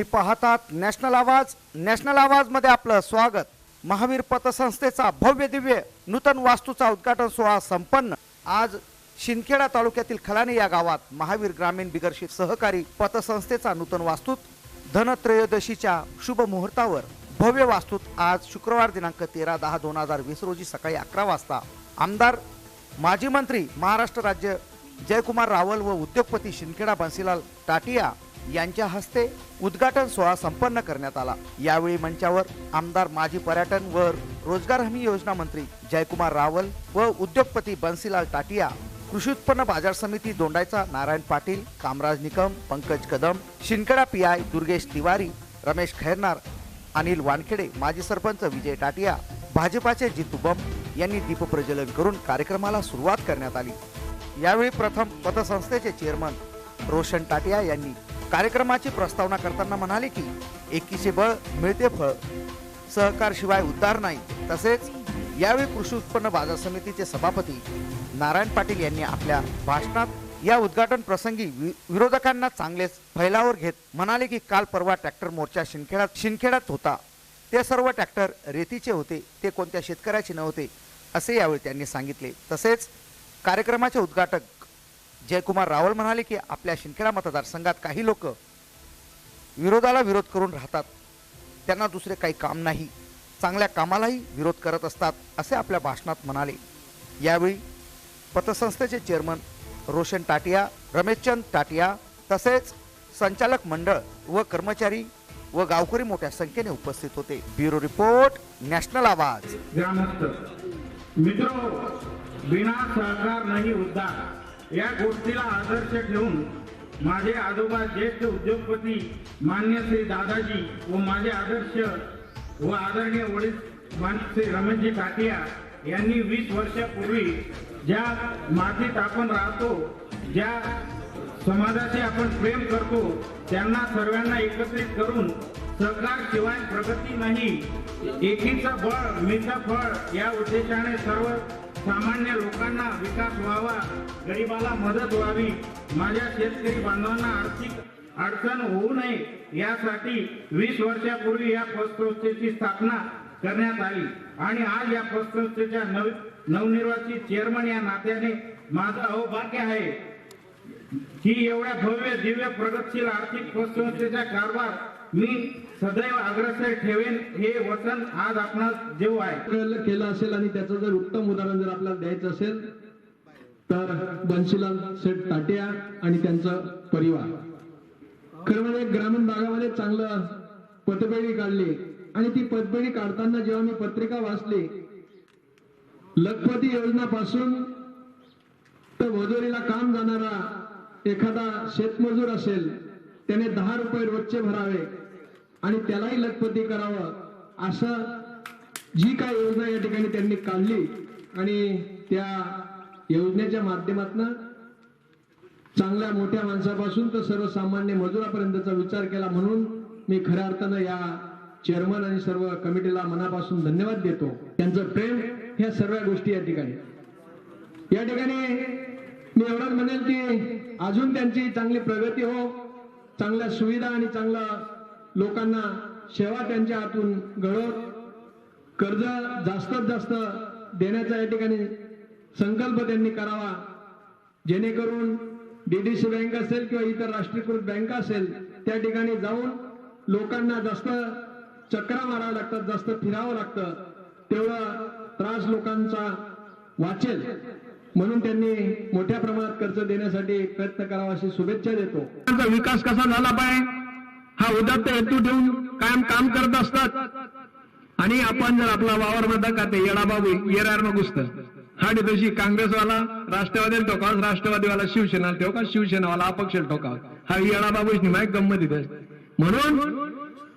तुम्ही पाहतात नॅशनल आवाज नॅशनल आवाजमध्ये आपलं स्वागत. महावीर पतसंस्थेचा भव्य दिव्य नूतन वास्तूचा उद्घाटन सोहळा संपन्न. आज शिंदखेडा तालुक्यातील खलाने या गावात महावीर ग्रामीण बिगरशी सहकारी पतसंस्थेचा नूतन वास्तूत धनत्रयोदशीच्या शुभ मुहूर्तावर भव्य वास्तूत आज शुक्रवार दिनांक तेरा दहा दोन हजार वीस रोजी सकाळी अकरा वाजता. आमदार माजी मंत्री महाराष्ट्र राज्य जयकुमार रावल व उद्योगपती शिंदखेडा बन्सीलाल टाटिया यांच्या हस्ते उद्घाटन सोहळा संपन्न करण्यात आला. यावेळी मंचावर आमदार माजी पर्यटन व रोजगार हमी योजना मंत्री जयकुमार रावल व उद्योगपती बन्सीलाल टाटिया कृषी उत्पन्न बाजार समिती दोंडायचा नारायण पाटील कामराज निकम पंकज कदम शिंकडा पी आय दुर्गेश तिवारी रमेश खैरनार अनिल वानखेडे माजी सरपंच विजय टाटिया भाजपाचे जितू बम यांनी दीपप्रज्वलन करून कार्यक्रमाला सुरुवात करण्यात आली. यावेळी प्रथम पतसंस्थेचे चेअरमन रोशन टाटिया यांनी कार्यक्रमाची प्रस्तावना करताना म्हणाले की एकीचे बळ मिळते फळ सहकार शिवाय उद्धार नाही. तसेच यावेळी कृषी उत्पन्न बाजार समितीचे सभापती नारायण पाटील यांनी आपल्या भाषणात या उद्घाटन प्रसंगी वि- विरोधकांना चांगलेच फैलावर घेत म्हणाले की काल परवा ट्रॅक्टर मोर्चा शिंदखेड्यात शिंदखेडात होता. ते सर्व ट्रॅक्टर रेतीचे होते ते कोणत्या शेतकऱ्याचे नव्हते असे यावेळी त्यांनी सांगितले. तसेच कार्यक्रमाचे उद्घाटक जयकुमार रावल म्हणाले की आपल्या शिंदखेडा मतदारसंघात काही लोक विरोधाला विरोध करून राहतात. त्यांना दुसरे काही काम नाही. चांगल्या कामालाही विरोध करत असतात असे आपल्या भाषणात म्हणाले. यावेळी पतसंस्थेचे चेअरमन रोशन टाटिया रमेशचंद टाटिया तसेच संचालक मंडळ व कर्मचारी व गावकरी मोठ्या संख्येने उपस्थित होते. ब्युरो रिपोर्ट नॅशनल आवाज. बिना सहकार नाही उद्धार. या गोष्टीला आदर्श ठेवून माझे आजोबा ज्येष्ठ उद्योगपती मान्य श्री दादाजी व माझे आदर्श व आदरणीय वडील श्री रमेशजी काटिया यांनी वीस वर्षापूर्वी ज्या मातीत आपण राहतो ज्या समाजाशी आपण प्रेम करतो त्यांना सर्वांना एकत्रित करून सरकार शिवाय प्रगती नाही. एकीचं बळ मीचा फळ या उद्देशाने सर्व सामान्य लोकांना विकास व्हावा गरिबाला मदत व्हावी माझ्या शेतकरी बांधवांना आर्थिक अडचण होऊ नये यासाठी वीस वर्षापूर्वी या पतसंस्थेची स्थापना करण्यात आली. आणि आज या पतसंस्थेच्या नव नवनिर्वाचित चेअरमन या नात्याने माझं अहोभाग्य आहे. की एवढ्या भव्य दिव्य प्रगतशील आर्थिक पतसंस्थेचा कारभार मी सदैव अग्रसर ठेवेन हे वचन आज आपण देऊ आहे. केलं असेल आणि त्याचं जर उत्तम उदाहरण जर आपल्याला द्यायचं असेल तर बन्सीलाल सेठ ताटिया आणि त्यांचा परिवार. खरं म्हणजे ग्रामीण भागामध्ये चांगलं पतपेढी काढली आणि ती पतपेढी काढताना जेव्हा मी पत्रिका वाचली लखपती योजनापासून तर वजोरीला काम जाणारा एखादा शेतमजूर असेल त्याने दहा रुपये रोजचे भरावे. आणि त्यालाही लखपती करावं. असं जी काय योजना या ठिकाणी त्यांनी काढली आणि त्या योजनेच्या माध्यमातून चांगल्या मोठ्या माणसापासून तर सर्वसामान्य मजुरापर्यंतचा विचार केला म्हणून मी खऱ्या अर्थानं या चेअरमन आणि सर्व कमिटीला मनापासून धन्यवाद देतो. त्यांचं प्रेम ह्या सर्व गोष्टी या ठिकाणी. या ठिकाणी मी एवढंच म्हणेल की अजून त्यांची चांगली प्रगती हो चांगल्या सुविधा आणि चांगला लोकांना सेवा त्यांच्या हातून घडवत कर्ज जास्तीत जास्त देण्याचा या ठिकाणी संकल्प त्यांनी करावा. जेणेकरून डीडीसी बँक असेल किंवा इतर राष्ट्रीयकृत बँक असेल त्या ठिकाणी जाऊन लोकांना जास्त चक्रा मारावं लागतात जास्त फिरावं लागतं. तेवढा त्रास लोकांचा वाचेल. म्हणून त्यांनी मोठ्या प्रमाणात कर्ज देण्यासाठी प्रयत्न करावा अशी शुभेच्छा देतो. त्यांचा विकास कसा झाला पाहिजे? हा उदात्त हेतू ठेवून कायम काम करत असतात. आणि आपण जर आपला वावर म्हणता का ते येडाबाबू येरार मग घुसत हा तशी काँग्रेसवाला राष्ट्रवादी ठोका राष्ट्रवादीवाला शिवसेना ठोका शिवसेनावाला अपक्ष ठोका हा येडाबाबूच नाही माहिती गंमत इथे म्हणून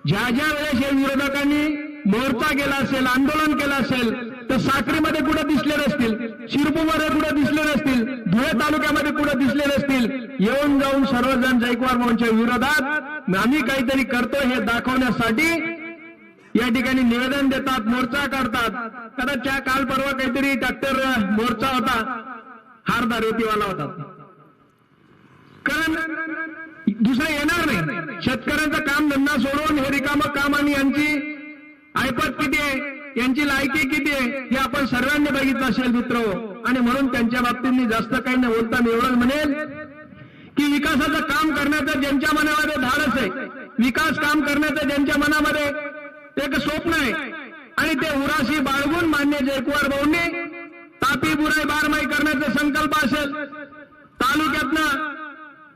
ज्या ज्या वेळेस या विरोधकांनी मोर्चा केला असेल आंदोलन केलं असेल तर साक्रीमध्ये कुठे दिसले नसतील शिरपूरमध्ये कुठे दिसले नसतील धुळे तालुक्यामध्ये कुठे दिसले नसतील येऊन जाऊन सर्वजण जयकुमार मोहनच्या विरोधात आम्ही काहीतरी करतो हे दाखवण्यासाठी या ठिकाणी निवेदन देतात मोर्चा काढतात. कदाचित काल परवा काहीतरी ट्रॅक्टर मोर्चा होता. हारदार रेतीवाला होता. कारण दुसरं येणार नाही. शेतकऱ्यांचं काम धंदा सोडून हे रिकामं काम आणि यांची ऐपत किती आहे? यांची लायकी किती आहे? हे आपण सर्वांनी बघितलं असेल मित्र. आणि म्हणून त्यांच्या बाबतीत मी जास्त काही न बोलता मी एवढंच म्हणेल. की विकासाचं काम करण्याचं ज्यांच्या मनामध्ये धाडस आहे विकास काम करण्याचं ज्यांच्या मनामध्ये एक स्वप्न आहे. आणि ते उराशी बाळगून मान्य जयकुवार भाऊंनी तापी बुराई बारमाई करण्याचा संकल्प असेल तालुक्यातनं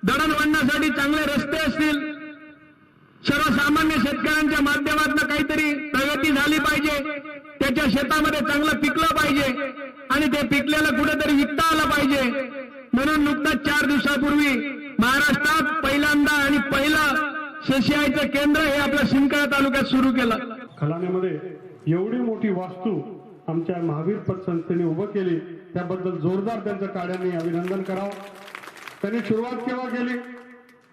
दळणवळणासाठी चांगले रस्ते असतील सर्वसामान्य शेतकऱ्यांच्या माध्यमातून काहीतरी प्रगती झाली पाहिजे त्याच्या शेतामध्ये चांगलं पिकलं पाहिजे आणि ते पिकलेलं कुठेतरी विकता आलं पाहिजे. म्हणून नुकताच चार दिवसापूर्वी महाराष्ट्रात पहिल्यांदा आणि पहिलं सीसीआयचं केंद्र हे आपल्या शिंदखेडा तालुक्यात सुरू केलं. खलाण्यामध्ये एवढी मोठी वास्तू आमच्या महावीर पतसंस्थेने उभं केली त्याबद्दल जोरदार त्यांचं काड्याने अभिनंदन करावं. त्यांनी सुरुवात केव्हा केली?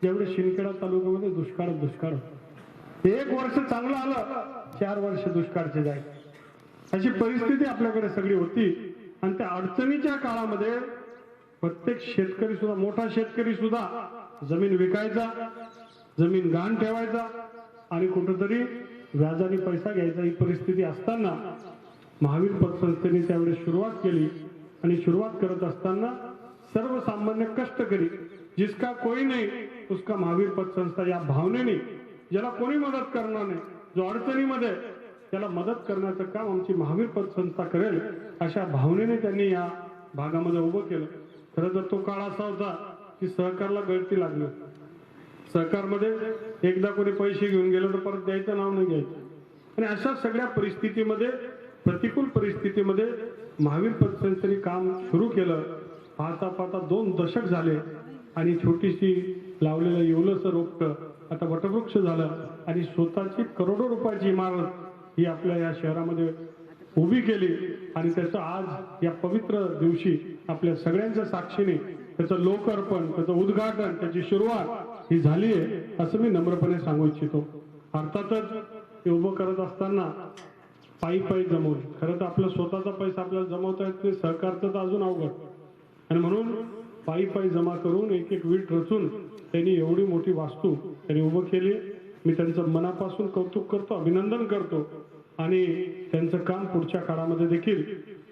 जेवढे शिंदखेडा तालुक्यामध्ये दुष्काळ दुष्काळ एक वर्ष चांगलं आलं चार वर्ष दुष्काळचे जाय अशी परिस्थिती आपल्याकडे सगळी होती आणि त्या अडचणीच्या काळामध्ये प्रत्येक शेतकरी सुद्धा मोठा शेतकरी सुद्धा जमीन विकायचा जमीन गहाण ठेवायचा आणि कुठंतरी व्याजाने पैसा घ्यायचा. ही परिस्थिती असताना महावीर पतसंस्थेने त्यावेळेस सुरुवात केली आणि सुरुवात करत असताना सर्वसामान्य कष्टकरी जिसका कोई नाही उसका महावीर पतसंस्था या भावनेने ज्याला कोणी मदत करणार नाही जो अडचणीमध्ये त्याला मदत करण्याचं काम आमची महावीर पतसंस्था करेल अशा भावनेने त्यांनी या भागामध्ये उभं केलं. खरं तर तो काळ असा होता की सहकारला गळती लागली. सहकारमध्ये एकदा कोणी पैसे घेऊन गेलं तर परत द्यायचं नाव नाही घ्यायचं. आणि अशा सगळ्या परिस्थितीमध्ये प्रतिकूल परिस्थितीमध्ये महावीर पतसंस्थेने काम सुरू केलं. पाहता पाहता दोन दशक झाले आणि छोटीशी लावलेलं येवलंसं रोपटं आता वटवृक्ष झालं आणि स्वतःची करोडो रुपयाची इमारत ही आपल्या या शहरामध्ये उभी केली आणि त्याचं आज या पवित्र दिवशी आपल्या सगळ्यांच्या साक्षीने त्याचं लोकार्पण त्याचं उद्घाटन त्याची सुरुवात ही झाली आहे असं मी नम्रपणे सांगू इच्छितो. अर्थातच हे उभं करत असताना पायी पायी जमवून खरं तर आपला स्वतःचा पैसा आपल्याला जमवता येत नाही सहकारचं तर अजून अवघड. आणि म्हणून पायी पायी जमा करून एक एक वीट रचून त्यांनी एवढी मोठी वास्तू त्यांनी उभं केली. मी त्यांचं मनापासून कौतुक करतो अभिनंदन करतो. आणि त्यांचं काम पुढच्या काळामध्ये देखील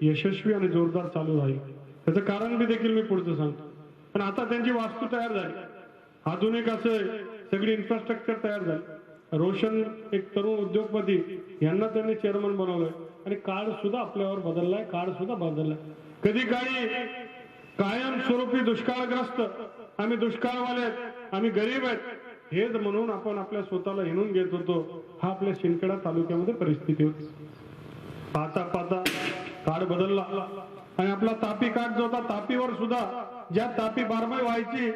यशस्वी आणि जोरदार चालू राहील. त्याचं कारण बी देखील मी पुढचं सांगतो. पण आता त्यांची वास्तू तयार झाली. आधुनिक असं सगळी इन्फ्रास्ट्रक्चर तयार झालं. रोशन एक तरुण उद्योगपती यांना त्यांनी चेअरमन बनवलंय. आणि काळ सुद्धा आपल्यावर बदललाय काळ सुद्धा बदललाय. कधी काळी कायम स्वरूपी दुष्काळग्रस्त आम्ही दुष्काळवाले आहेत आम्ही गरीब आहेत हेच म्हणून आपण आपल्या स्वतःला हिणून घेत होतो. हा आपल्या शिंदखेडा तालुक्यामध्ये परिस्थिती होती. पाहता पाहता काळ बदलला. आणि आपला तापी काठ जो होता तापीवर सुद्धा ज्या तापी बारमाई व्हायची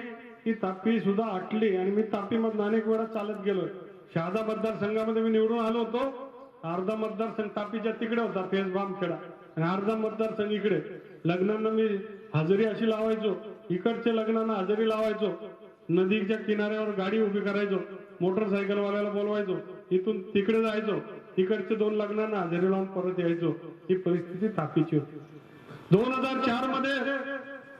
ती तापी सुद्धा आटली. आणि मी तापीमधून अनेक वेळा चालत गेलो. शहादा मतदारसंघामध्ये मी निवडून आलो होतो. अर्धा मतदारसंघ तापीच्या तिकडे होता फेस खेळा आणि अर्धा मतदारसंघ इकडे. लग्नांना मी हजेरी अशी लावायचो. इकडच्या लग्नांना हजेरी लावायचो. नदीच्या किनाऱ्यावर गाडी उभी करायचो. मोटरसायकल वाल्याला बोलवायचो. इथून तिकडे जायचो. तिकडचे दोन लग्नांना हजेरी लावून परत यायचो. ही परिस्थिती तापीची होती. दोन हजार चारमध्ये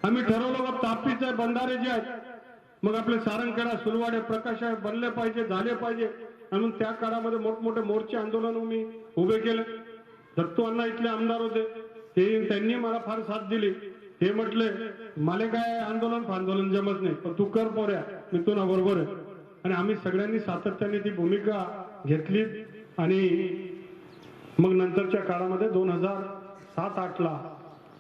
आम्ही ठरवलं बा तापीचे बंधारे जे आहेत मग आपले सारंगखेडा सुलवाडे प्रकाश आहे बनले पाहिजे झाले पाहिजे. म्हणून त्या काळामध्ये मोठमोठे मोर्चे आंदोलन मी उभे केले. दत्तू अण्णा इथले आमदार होते. ते त्यांनी मला फार साथ दिली. हे म्हटले मला काय आंदोलन फांदोलन जमत नाही पण तू कर पोऱ्या मी तुला बरोबर आहे. आणि आम्ही सगळ्यांनी सातत्याने ती भूमिका घेतली. आणि मग नंतरच्या काळामध्ये दोन हजार सात आठला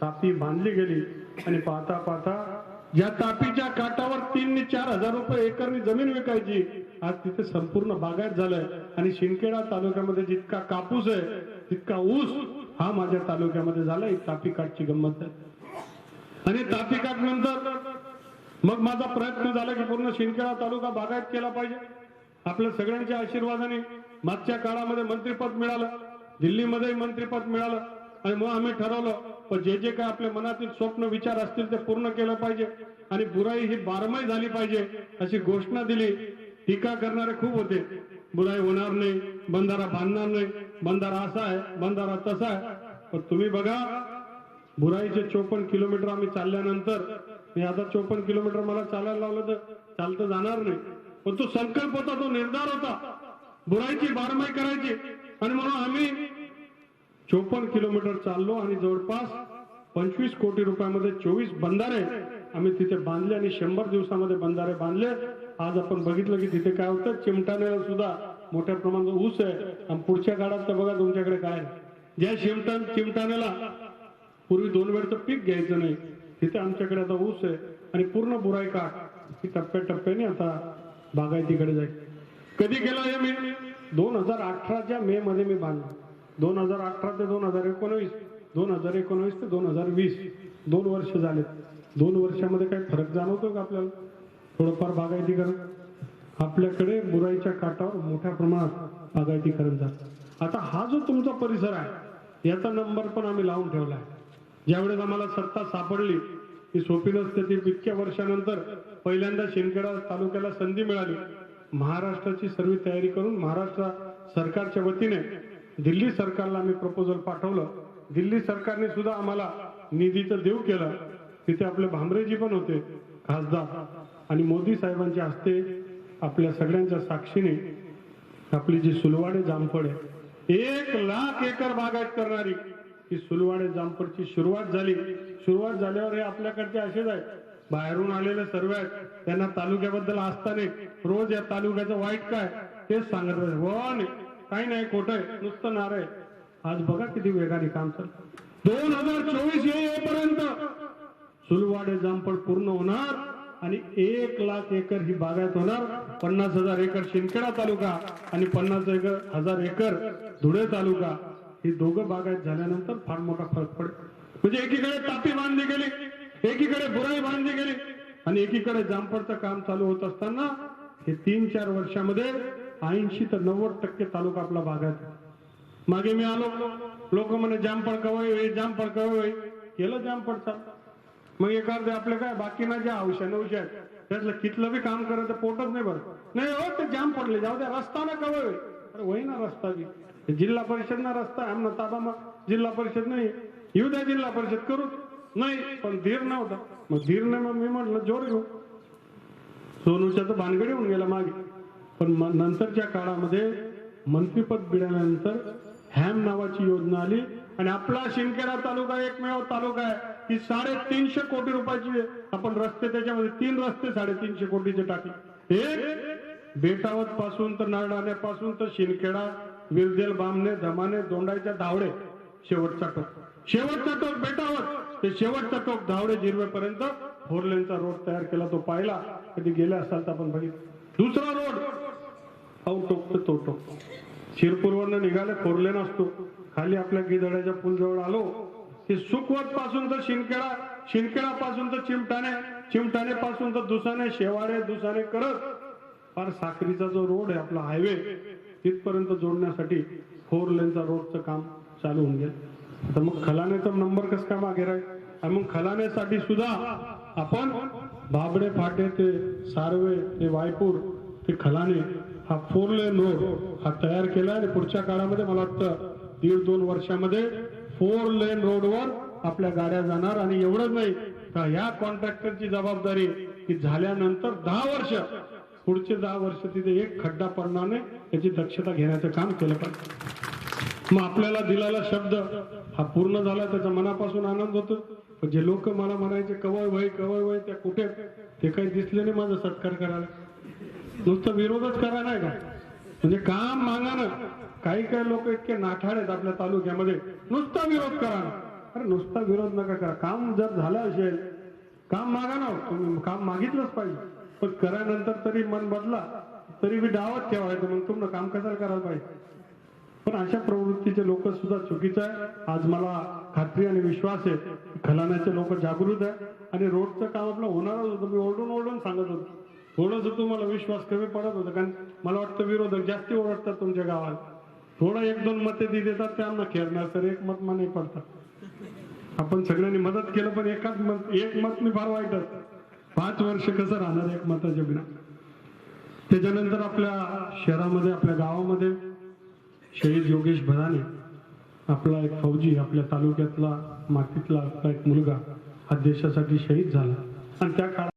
तापी बांधली गेली आणि पाहता पाहता या तापीच्या काठावर तीन ने चार हजार रुपये एकरनी जमीन विकायची. आज तिथे संपूर्ण बागायत झालंय. आणि शिंदखेडा तालुक्यामध्ये जितका कापूस आहे तितका ऊस हा माझ्या तालुक्यामध्ये झालाय. तापी काठची गंमत आहे. आणि तापी काठ नंतर मग माझा प्रयत्न झाला की पूर्ण शिंदखेडा तालुका बागायत केला पाहिजे. आपल्या सगळ्यांच्या आशीर्वादाने मागच्या काळामध्ये मंत्रिपद मिळालं. दिल्लीमध्येही मंत्रिपद मिळालं. आणि मग आम्ही ठरवलं पण जे जे काय आपल्या मनातील स्वप्न विचार असतील ते पूर्ण केलं पाहिजे. आणि बुराई ही बारमाही झाली पाहिजे अशी घोषणा दिली. टीका करणारे खूप होते. बुराई होणार नाही बंधारा बांधणार नाही. बंधारा असा आहे बंधारा तसा आहे. पण तुम्ही बघा बुराईचे चोपन्न किलोमीटर आम्ही चालल्यानंतर मी आता चोपन्न किलोमीटर मला चालायला लावलं तर चालतं जाणार नाही. पण तो संकल्प होता तो निर्धार होता. बुराईची बारमाई करायची. आणि म्हणून आम्ही चोपन्न किलोमीटर चाललो आणि जवळपास पंचवीस कोटी रुपयामध्ये चोवीस बंधारे आम्ही तिथे बांधले आणि शंभर दिवसामध्ये बंधारे बांधले. आज आपण बघितलं की तिथे काय होतं? चिमटाण्याला सुद्धा मोठ्या प्रमाणात ऊस आहे. आणि पुढच्या काळात तर बघा तुमच्याकडे काय आहे. ज्या चिमटा चिमटाण्याला पूर्वी दोन वेळचं पीक घ्यायचं नाही. तिथे आमच्याकडे आता ऊस आहे. आणि पूर्ण बुराई काठ ही टप्प्याटप्प्याने आता बागायतीकडे जाईल. कधी गेलो हे मी? दोन हजार अठराच्या मे मध्ये मी बांधलं. दोन हजार अठरा ते दोन हजार एकोणवीस दोन हजार एकोणवीस ते दोन हजार वीस. दोन वर्ष झाले दोन वर्षामध्ये काही फरक जाणवतो का आपल्याला? थोडंफार बागायतीकरण आपल्याकडे बुराईच्या काठावर मोठ्या प्रमाणात बागायतीकरण झालं आता हा जो तुमचा परिसर आहे याचा नंबर पण आम्ही लावून ठेवला आहे ज्यावेळेस आम्हाला सत्ता सापडली ती सोपी नसते. ती इतक्या वर्षानंतर पहिल्यांदा शिंदखेडा तालुक्याला संधी मिळाली. महाराष्ट्राची सर्व तयारी करून महाराष्ट्र सरकारच्या वतीने दिल्ली सरकारला आम्ही प्रपोजल पाठवलं. दिल्ली सरकारने सुद्धा आम्हाला निधीचं देऊ केलं. तिथे आपले भांबरेजी पण होते खासदार. आणि मोदी साहेबांच्या हस्ते आपल्या सगळ्यांच्या साक्षीने आपली जी सुलवाडे जामफळ आहे एक लाख एकर बागायत करणारी ही सुलवाडे जामफळची सुरुवात झाली. सुरुवात झाल्यावर हे आपल्याकडचे असेच आहेत. बाहेरून आलेले सर्व आहेत. त्यांना तालुक्याबद्दल आस्था नाही. रोज या तालुक्याचं वाईट काय? तेच सांगत वन काही नाही खोट आहे नुसतं नार आहे. आज बघा किती वेगाने काम चालत दोन हजार चोवीस येईपर्यंत सुलवाडे जामफळ पूर्ण होणार आणि एक लाख एकर ही बागायत होणार. पन्नास हजार एकर शिंदखेडा तालुका आणि पन्नास एकर हजार एकर धुळे तालुका. ही दोघं बागायत झाल्यानंतर फार मोठा फरक पडेल. म्हणजे एकीकडे तापी बांधली गेली एकीकडे बुराई बांधली गेली आणि एकीकडे जामफळचं काम चालू होत असताना हे तीन चार वर्षामध्ये ऐंशी तर नव्वद टक्के तालुका आपला भागात आहे. मागे मी आलो. लोक म्हणे जामफळ कवय होई जामफळ कवय होई केलं जामफळ मग एखादे आपलं काय बाकी ना ज्या औषध औषध त्यातलं कितलं बी काम करायचं पोटच नाही भरत. नाही हो ते जाम पडले. जाऊ द्या रस्ता ना कवय होई अरे वही ना रस्ता बी. जिल्हा परिषद ना रस्ता आहे आमना ताबा मग जिल्हा परिषद नाही येऊ द्या जिल्हा परिषद करू नाही पण धीर नव्हता. मग धीर नाही मग मी म्हटलं जोर घेऊ. सोनूच्या तर भानगडी होऊन गेला मागे. पण नंतरच्या काळामध्ये मंत्रीपद मिळाल्यानंतर हॅम नावाची योजना आली आणि आपला शिंदखेडा तालुका एकमेव तालुका आहे. की साडेतीनशे कोटी रुपयाची आपण रस्ते त्याच्यामध्ये तीन रस्ते साडेतीनशे कोटीचे टाकले. एक बेटावत पासून तर नरडाण्यापासून तर शिंदखेडा विरदेल बामणे धमाने दोंडाईच्या धावडे शेवटचा टोक. शेवटचा टोक बेटावत ते शेवटचा टोक धावडे जिरवेपर्यंत फोर लेनचा रोड तयार केला तो पाहिला. कधी गेले असाल तर आपण बघितलं. दुसरा रोड औ टोकतो तो टोक शिरपूरवरनं निघाले फोर नसतो. असतो खाली आपल्या गिदड्याच्या पुलजवळ आलो. ते सुखवत पासून तर शिंदखेडा शिंदखेडा पासून तर चिमटाणे चिमटाणे पासून तर दुसाने शेवाडे दुसाने करत. फार साखरीचा जो रोड आहे आपला हायवे तिथपर्यंत जोडण्यासाठी फोर लेनचा रोडचं काम चालू होऊन गेलं. तर मग खलानेचा नंबर कस काय मागे राहील? आणि मग खलानेसाठी सुद्धा आपण बाबडे फाटे ते सारवे ते वायपूर ते खलाने हा फोर लेन रोड हा तयार केला आणि पुढच्या काळामध्ये मला वाटतं दीड दोन वर्षामध्ये फोर लेन रोडवर आपल्या गाड्या जाणार. आणि एवढंच नाही तर ह्या कॉन्ट्रॅक्टरची जबाबदारी की झाल्यानंतर दहा वर्ष पुढचे दहा वर्ष तिथे एक खड्डा पडणार नाही याची दक्षता घेण्याचं काम केलं पाहिजे. मग आपल्याला दिलेला शब्द हा पूर्ण झाला त्याचा मनापासून आनंद होतो. पण जे लोक मला म्हणायचे कवय वय कवय वय त्या कुठे ते काही दिसले नाही माझा सत्कार करायला. नुसतं विरोधच करा नाही का? म्हणजे काम मागा ना काही काही लोक इतके नाठाळ आहेत आपल्या तालुक्यामध्ये. नुसता विरोध करा ना. अरे नुसता विरोध नका करा. काम जर झालं असेल काम मागा ना हो. तुम्ही काम मागितलंच पाहिजे. पण करानंतर तरी मन बदला. तरी मी डावत ठेवायचं. मग तुमनं काम कशाला करायला पाहिजे? पण अशा प्रवृत्तीचे लोक सुद्धा चुकीचं आहे. आज मला खात्री आणि विश्वास आहे. खलानाचे खलाण्याचे लोक जागृत आहे. आणि रोडचं काम आपलं होणारच होतं. मी ओरडून ओरडून सांगत होतो. थोडंसं तुम्हाला विश्वास कमी पडत होता कारण मला वाटतं विरोधक जास्ती ओरडतात तुमच्या गावात थोडं एक दोन मते ती देतात त्यांना खेळणार तर एक मत नाही पडतात. आपण सगळ्यांनी मदत केलं पण एकाच मत एक मत मी फार वाईट पाच वर्ष कसं राहणार एक मताच्या बिना? त्याच्यानंतर आपल्या शहरामध्ये आपल्या गावामध्ये शहीद योगेश भराणे आपला एक फौजी आपल्या तालुक्यातला मातीतला आपला एक मुलगा हा देशासाठी शहीद झाला. आणि त्या काळात